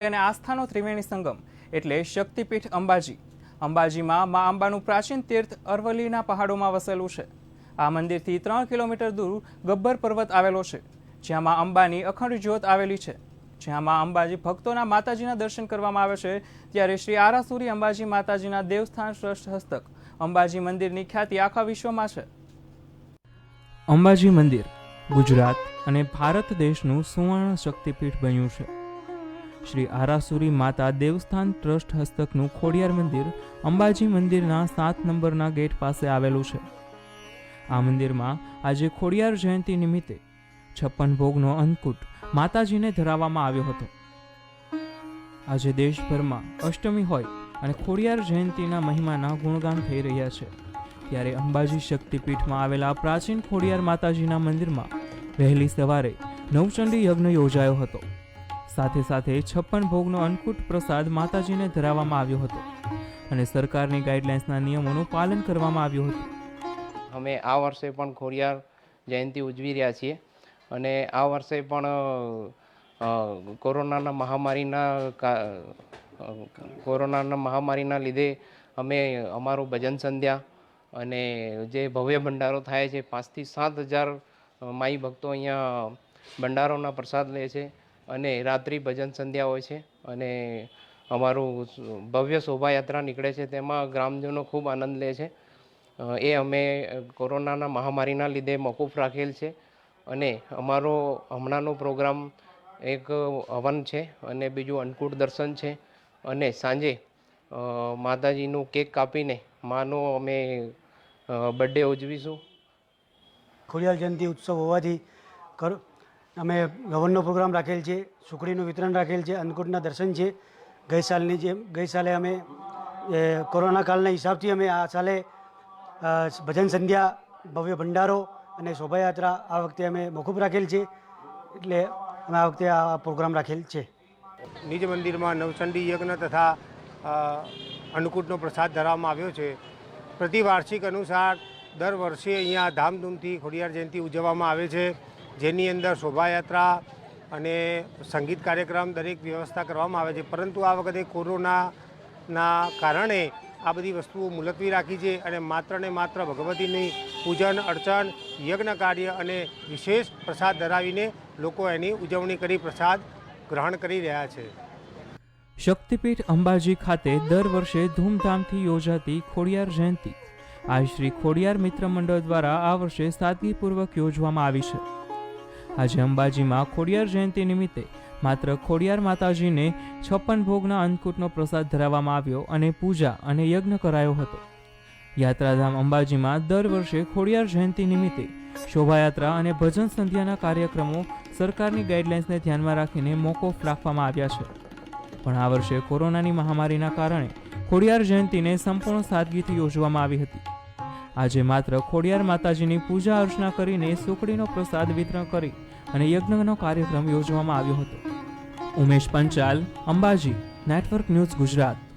અને આસ્થાનો ત્રિવેણી સંગમ, એટલે શક્તિપીઠ અંબાજી. અંબાજીમાં મા અંબાનું પ્રાચીન તીર્થ અરવલ્લીના પહાડોમાં વસેલું છે. આ મંદિરથી ત્રણ કિલોમીટર દૂર ગબ્બર પર્વત આવેલો છે, જ્યાં મા અંબાની અખંડ જ્યોત આવેલી છે. જ્યાં મા અંબાજી ભક્તોના માતાજીના દર્શન કરવામાં આવે છે, ત્યારે શ્રી આરાસુરી અંબાજી માતાજીના દેવસ્થાન શ્રેષ્ઠ હસ્તક અંબાજી મંદિરની ખ્યાતિ આખા વિશ્વમાં છે. અંબાજી મંદિર ગુજરાત અને ભારત દેશનું સુવર્ણ શક્તિપીઠ બન્યું છે. શ્રી આરાસુરી માતા દેવસ્થાન ટ્રસ્ટ હસ્તકનું ખોડિયાર મંદિર અંબાજી મંદિરના સાત નંબરના ગેટ પાસે આવેલું છે. આ મંદિરમાં આજે ખોડિયાર જયંતિ નિમિત્તે છપ્પન ભોગનો અંકુટ માતાજીને ધરાવવામાં આવ્યો હતો. આજે દેશભરમાં અષ્ટમી હોય અને ખોડિયાર જયંતિના મહિમાના ગુણગાન થઈ રહ્યા છે. ત્યારે અંબાજી શક્તિપીઠમાં આવેલા પ્રાચીન ખોડિયાર માતાજીના મંદિરમાં વહેલી સવારે નવચંડી યજ્ઞ યોજાયો હતો. સાથે સાથે છપ્પન ભોગનો અન્નકૂટ પ્રસાદ માતાજીને ધરાવવામાં આવ્યો હતો અને સરકારની ગાઈડલાઇન્સના નિયમોનું પાલન કરવામાં આવ્યું હતું. અમે આ વર્ષે પણ ખોડિયાર જયંતિ ઉજવી રહ્યા છીએ અને આ વર્ષે પણ કોરોનાના મહામારીના કોરોનાના મહામારીના લીધે અમે અમારું ભજન સંધ્યા અને જે ભવ્ય ભંડારો થાય છે, પાંચથી સાત હજાર માઈ ભક્તો અહીંયા ભંડારોના પ્રસાદ લે છે. અને રાત્રિ ભજન સંધ્યા હોય છે અને અમારું ભવ્ય શોભાયાત્રા નીકળે છે. તેમાં ગ્રામજનો ખૂબ આનંદ લે છે. એ અમે કોરોનાના મહામારીના લીધે મોકૂફ રાખેલ છે અને અમારો હમણાંનો પ્રોગ્રામ એક હવન છે અને બીજું અન્નકૂટ દર્શન છે અને સાંજે માતાજીનું કેક કાપીને માનો અમે બર્થડે ઉજવીશું. ખોડિયાર જયંતિ ઉત્સવ હોવાથી અમે ગવનનો પ્રોગ્રામ રાખેલ છે, સુખડીનું વિતરણ રાખેલ છે, અન્નકૂટના દર્શન છે. ગઈ સાલની જેમ, ગઈ સાલે અમે કોરોના કાળના હિસાબથી અમે આ સાલે ભજન સંધ્યા, ભવ્ય ભંડારો અને શોભાયાત્રા આ વખતે અમે મોકૂફ રાખેલ છે. એટલે અમે આ વખતે આ પ્રોગ્રામ રાખેલ છે. નિજ મંદિરમાં નવચંડી યજ્ઞ તથા અન્નકૂટનો પ્રસાદ ધરવામાં આવ્યો છે. પ્રતિવાર્ષિક અનુસાર દર વર્ષે અહીંયા ધામધૂમથી ખોડિયાર જયંતિ ઉજવવામાં આવે છે. જેની અંદર શોભાયાત્રા અને સંગીત કાર્યક્રમ દરેક વ્યવસ્થા કરવામાં આવે છે. પરંતુ આ વખતે કોરોનાના કારણે આ બધી વસ્તુઓ મુલતવી રાખી છે અને માત્ર ને માત્ર ભગવતીની પૂજન, અર્ચન, યજ્ઞ કાર્ય અને વિશેષ પ્રસાદ ધરાવીને લોકો એની ઉજવણી કરી, પ્રસાદ ગ્રહણ કરી રહ્યા છે. શક્તિપીઠ અંબાજી ખાતે દર વર્ષે ધૂમધામથી યોજાતી ખોડિયાર જયંતિ. આ શ્રી ખોડિયાર મિત્ર મંડળ દ્વારા આ વર્ષે સાદગીપૂર્વક યોજવામાં આવી છે. આજે અંબાજીમાં ખોડિયાર જયંતિ નિમિત્તે માત્ર ખોડિયાર માતાજીને છપ્પન ભોગના અન્નકૂટનો પ્રસાદ ધરાવવામાં આવ્યો અને પૂજા અને યજ્ઞ કરાયો હતો. યાત્રાધામ અંબાજીમાં દર વર્ષે ખોડિયાર જયંતિ નિમિત્તે શોભાયાત્રા અને ભજન સંધ્યાના કાર્યક્રમો સરકારની ગાઈડલાઇન્સને ધ્યાનમાં રાખીને મોકૂફ રાખવામાં આવ્યા છે. પણ આ વર્ષે કોરોનાની મહામારીના કારણે ખોડિયાર જયંતિને સંપૂર્ણ સાદગીથી યોજવામાં આવી હતી. આજે માત્ર ખોડિયાર માતાજીની પૂજા અર્ચના કરીને સુખડીનો પ્રસાદ વિતરણ કરી અને યજ્ઞનો કાર્યક્રમ યોજવામાં આવ્યો હતો. Umesh Panchal, Ambaji, network news Gujarat.